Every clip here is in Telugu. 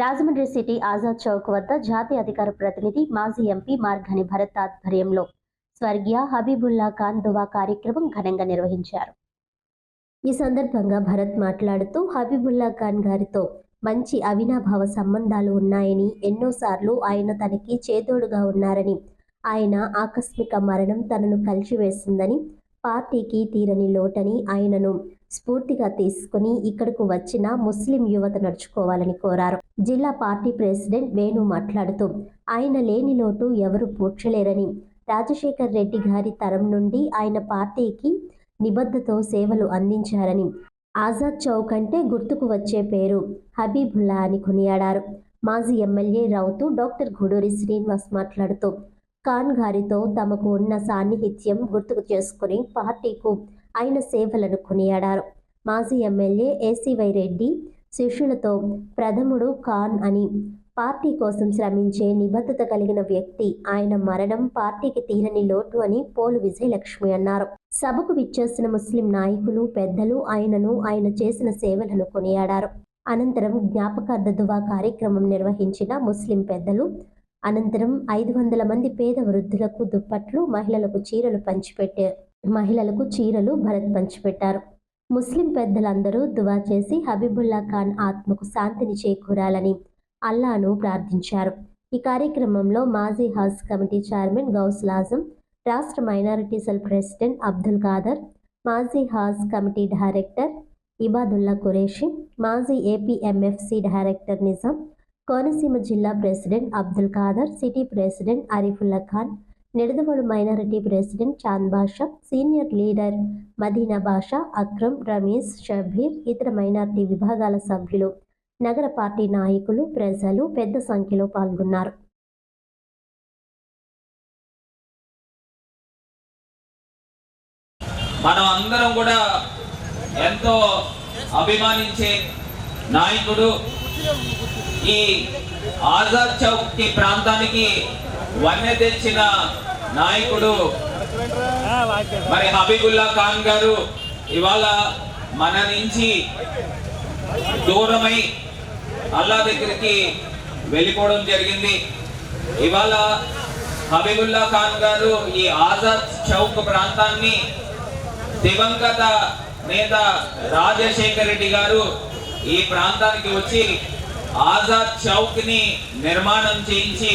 రాజమండ్రి సిటీ ఆజాద్ చౌక్ వద్ద జాతీయ అధికార ప్రతినిధి మాజీ ఎంపీ మార్గని భరత్ ఆధ్వర్యంలో స్వర్గీయ హబీబుల్లా ఖాన్ దువా కార్యక్రమం ఘనంగా నిర్వహించారు. ఈ సందర్భంగా భరత్ మాట్లాడుతూ హబీబుల్లా ఖాన్ గారితో మంచి అవినాభావ సంబంధాలు ఉన్నాయని ఎన్నోసార్లు ఆయన తనకి చేదోడుగా ఉన్నారని ఆయన ఆకస్మిక మరణం తనను కలిచివేసిందని పార్టీకి తీరని లోటని ఆయనను స్ఫూర్తిగా తీసుకుని ఇక్కడకు వచ్చిన ముస్లిం యువత నడుచుకోవాలని కోరారు. జిల్లా పార్టీ ప్రెసిడెంట్ వేణు మాట్లాడుతూ ఆయన లేని లోటు ఎవరు పూడ్చలేరని. రాజశేఖర్ రెడ్డి గారి తరం నుండి ఆయన పార్టీకి నిబద్ధతో సేవలు అందించారని. ఆజాద్ చౌక్ అంటే గుర్తుకు వచ్చే పేరు హబీబుల్లా అని కొనియాడారు. మాజీ ఎమ్మెల్యే రౌతు డాక్టర్ గుడూరి శ్రీనివాస్ మాట్లాడుతూ ఖాన్ గారితో తమకు ఉన్న సాన్నిహిత్యం గుర్తుకు చేసుకుని పార్టీకు ఆయన సేవలను కొనియాడారు. మాజీ ఎమ్మెల్యే ఏసీవై రెడ్డి శిష్యులతో ప్రథముడు ఖాన్ అని పార్టీ కోసం శ్రమించే నిబద్ధత కలిగిన వ్యక్తి ఆయన మరణం పార్టీకి తీరని లోటు అని పోలు విజయలక్ష్మి అన్నారు. సభకు విచ్చేసిన ముస్లిం నాయకులు పెద్దలు ఆయనను ఆయన చేసిన సేవలను కొనియాడారు. అనంతరం జ్ఞాపకార్థ దువా కార్యక్రమం నిర్వహించిన ముస్లిం పెద్దలు అనంతరం ఐదు వందల మంది పేద వృద్ధులకు దుప్పట్లు మహిళలకు చీరలు పంచిపెట్టారు. మహిళలకు చీరలు భరత్ పంచిపెట్టారు. ముస్లిం పెద్దలందరూ దువా చేసి హబీబుల్లా ఖాన్ ఆత్మకు శాంతిని చేకూరాలని అల్లాను ప్రార్థించారు. ఈ కార్యక్రమంలో మాజీ house committee chairman Ghouse Lazam రాష్ట్ర minority cell president Abdul Khader మాజీ house committee director Ibadulla Qureshi మాజీ ఏపీఎంఎఫ్సి డైరెక్టర్ నిజాం కోనసీమ జిల్లా president Abdul Khader city president Arifulla Khan Nidadavolu minority president Chand Basha senior leader Madina Basha Akram Ramesh Shabbir ఇతర మైనారిటీ విభాగాల సభ్యులు నగర పార్టీ నాయకులు ప్రజలు పెద్ద సంఖ్యలో పాల్గొన్నారు మనం అందరం కూడా ఎంతో అభిమానించే నాయకుడు ఈ ఆజాద్ చౌక్ ప్రాంతానికి వన్నె తెచ్చిన నాయకుడు. మరి హబీబుల్లా ఖాన్ గారు ఇవాళ మన నుంచి దూరమై అల్లా దగ్గరికి వెళ్ళిపోవడం జరిగింది. ఇవాళ హబీబుల్లా ఖాన్ గారు ఈ ఆజాద్ చౌక్ ప్రాంతాన్ని దివంగత నేత రాజశేఖర రెడ్డి గారు ఈ ప్రాంతానికి వచ్చి ఆజాద్ చౌక్ని నిర్మాణం చేయించి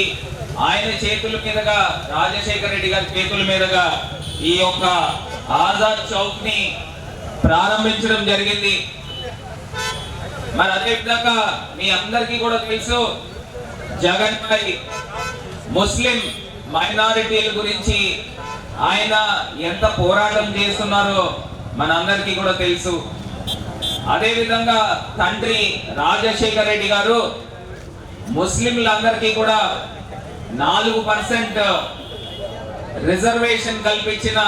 ఆయన చేతుల మీదుగా రాజశేఖర రెడ్డి గారి చేతుల మీదుగా ఈ యొక్క ఆజాద్ చౌక్ని ప్రారంభించడం జరిగింది. మరి అదేవిధంగా మీ అందరికీ కూడా తెలుసు జగన్ పై ముస్లిం మైనారిటీల గురించి ఆయన ఎంత పోరాటం చేస్తున్నారో మనందరికీ కూడా తెలుసు. అదేవిధంగా తండ్రి రాజశేఖర్ రెడ్డి గారు ముస్లింలందరికీ కూడా నాలుగు పర్సెంట్ రిజర్వేషన్ కల్పించిన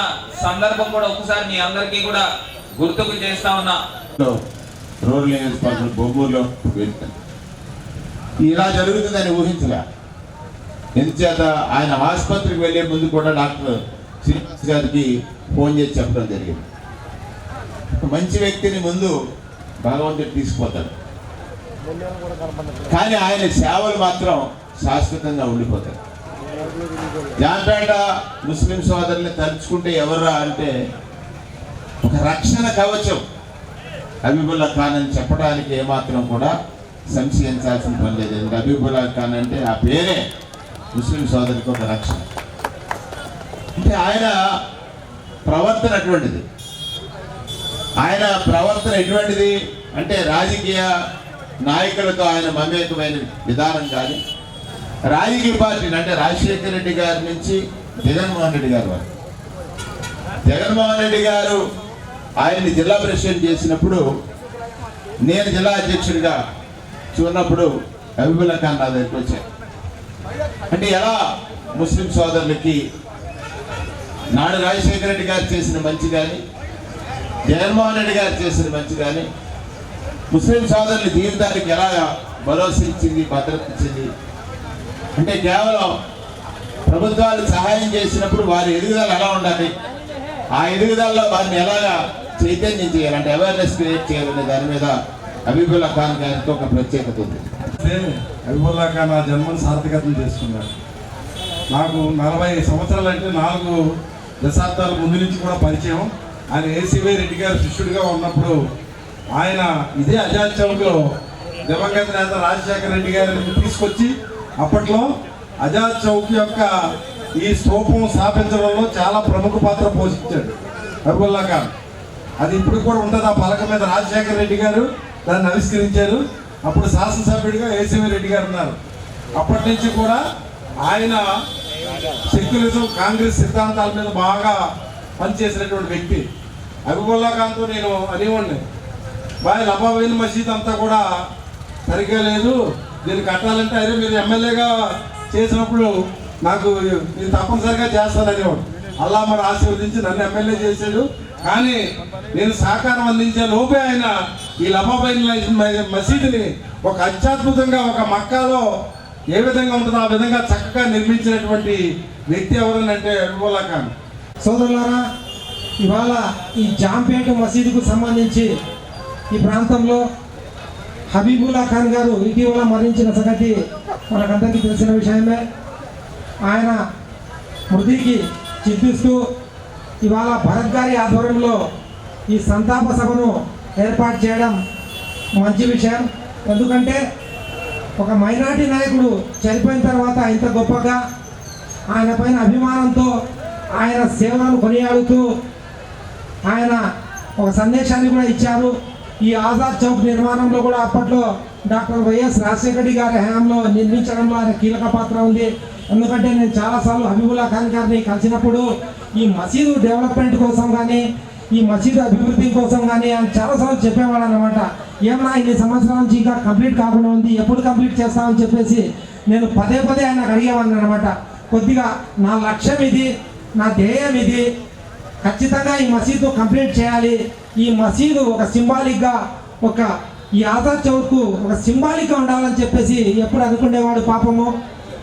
సందర్భం కూడా ఒకసారి మీ అందరికీ కూడా గుర్తుకు చేస్తా ఉన్నా. లో రూరల్ నియోజకవర్గం బొమ్మూరులో ఇలా జరుగుతుందని ఊహించలే. ఎందుచేత ఆయన ఆసుపత్రికి వెళ్ళే ముందు కూడా డాక్టర్ శ్రీనివాస్ గారికి ఫోన్ చేసి చెప్పడం జరిగింది. మంచి వ్యక్తిని ముందు భగవంతుడు తీసుకుపోతాడు. కానీ ఆయన సేవలు మాత్రం శాశ్వతంగా ఉండిపోతాయి జాంపేట ముస్లిం సోదరుల్ని తలుచుకుంటే ఎవర్రా అంటే ఒక రక్షణ కవచం హబీబుల్లా ఖాన్ అని చెప్పడానికి ఏమాత్రం కూడా సంశయించాల్సిన పని లేదు. ఎందుకంటే హబీబుల్లా ఖాన్ అంటే ఆ పేరే ముస్లిం సోదరికి ఒక రక్షణ. అంటే ఆయన ప్రవర్తన అటువంటిది ఆయన ప్రవర్తన ఎటువంటిది? అంటే రాజకీయ నాయకులతో ఆయన మమేకమైన విధానం కానీ రాజకీయ పార్టీలు అంటే రాజశేఖర రెడ్డి గారి నుంచి జగన్మోహన్ రెడ్డి గారు వరకు. జగన్మోహన్ రెడ్డి గారు ఆయన్ని జిల్లా ప్రెసిడెంట్ చేసినప్పుడు నేను జిల్లా అధ్యక్షుడిగా చూన్నప్పుడు హబీబుల్లా ఖాన్ నా దగ్గరికి వచ్చాను. అంటే ఎలా ముస్లిం సోదరులకి నాడు రాజశేఖర రెడ్డి గారు చేసిన మంచి కానీ జగన్మోహన్ రెడ్డి గారు చేసిన మంచి కానీ ముస్లిం సోదరుల జీవితానికి ఎలా భరోసా ఇచ్చింది భద్రత ఇచ్చింది అంటే కేవలం ప్రభుత్వాలు సహాయం చేసినప్పుడు వారి ఎదుగుదల ఎలా ఉండాలి? ఆ ఎదుగుదలలో వారిని ఎలాగా చైతన్యం చేయాలంటే అవేర్నెస్ క్రియేట్ చేయాలనే దాని మీద హబీబుల్లా ఖాన్ గారికి ఒక ప్రత్యేకత ఉంది. హబీబుల్లా ఖాన్ నా జన్మను సార్థకతం చేసుకున్నాడు నాకు నలభై సంవత్సరాలు అంటే నాలుగు దశాబ్దాల ముందు నుంచి కూడా పరిచయం. ఆయన ఏసీవై రెడ్డి గారు శిష్యుడిగా ఉన్నప్పుడు ఆయన ఇదే అజాద్ చౌక్లో దివంగత నేత రాజశేఖర రెడ్డి గారిని తీసుకొచ్చి అప్పట్లో అజాద్ చౌక్ యొక్క ఈ స్థూపం స్థాపించడంలో చాలా ప్రముఖ పాత్ర పోషించాడు అబుల్లా ఖాన్. అది ఇప్పుడు కూడా ఉంటుంది ఆ పలక మీద రాజశేఖర రెడ్డి గారు దాన్ని ఆవిష్కరించారు. అప్పుడు శాసనసభ్యుడిగా ఏసీవీ రెడ్డి గారు ఉన్నారు. అప్పటి నుంచి కూడా ఆయన సెక్యులిజం కాంగ్రెస్ సిద్ధాంతాల మీద బాగా పనిచేసినటువంటి వ్యక్తి. అబిబుల్లా ఖాన్తో నేను అనేవాడిని. బాయ్ లబాబైన్ మసీద్ అంతా కూడా సరిగ్గా లేదు. దీన్ని కట్టాలంటే అరే మీరు ఎమ్మెల్యేగా చేసినప్పుడు నాకు నేను తప్పనిసరిగా చేస్తాననేవాడు. అల్లా మరి ఆశీర్వదించి నన్ను ఎమ్మెల్యే చేశాడు. కానీ నేను సహకారం అందించే లోపే ఆయన ఈ లబాబైన్ మసీదుని ఒక అత్యద్భుతంగా ఒక మక్కాలో ఏ విధంగా ఉంటుందో ఆ విధంగా చక్కగా నిర్మించినటువంటి వ్యక్తి ఎవరనంటే అంటే ఖాన్. సోదరులారా ఇవాళ ఈ జాంపేట మసీదుకు సంబంధించి ఈ ప్రాంతంలో హబీబుల్లా ఖాన్ గారు ఇటీవల మరణించిన సంగతి మనకందరికీ తెలిసిన విషయమే. ఆయన మృతికి చింతిస్తూ ఇవాళ భరత్ గారి ఆధ్వర్యంలో ఈ సంతాప సభను ఏర్పాటు చేయడం మంచి విషయం. ఎందుకంటే ఒక మైనార్టీ నాయకుడు చనిపోయిన తర్వాత ఇంత గొప్పగా ఆయన పైన అభిమానంతో ఆయన సేవలను కొనియాడుతూ ఆయన ఒక సందేశాన్ని కూడా ఇచ్చారు. ఈ ఆజాద్ చౌక్ నిర్మాణంలో కూడా అప్పట్లో డాక్టర్ వైఎస్ రాజశేఖర రెడ్డి గారి హయాంలో నిర్మించడంలో ఆయన కీలక పాత్ర ఉంది. ఎందుకంటే నేను చాలాసార్లు హబీబుల్లా ఖాన్ గారిని కలిసినప్పుడు ఈ మసీదు డెవలప్మెంట్ కోసం కానీ ఈ మసీదు అభివృద్ధి కోసం కానీ ఆయన చాలాసార్లు చెప్పేవాడు అనమాట ఏమన్నా ఇన్ని సంవత్సరాల నుంచి ఇంకా కంప్లీట్ కాకుండా ఉంది ఎప్పుడు కంప్లీట్ చేస్తామని చెప్పేసి నేను పదే పదే ఆయన అడిగేవాడిని అనమాట కొద్దిగా నా లక్ష్యం ఇది నా ధ్యేయం ఇది ఖచ్చితంగా ఈ మసీదు కంప్లీట్ చేయాలి. ఈ మసీదు ఒక సింబాలిక్గా ఒక ఈ ఆధార్ చౌక్ ఒక సింబాలిక్గా ఉండాలని చెప్పేసి ఎప్పుడు అనుకునేవాడు పాపము.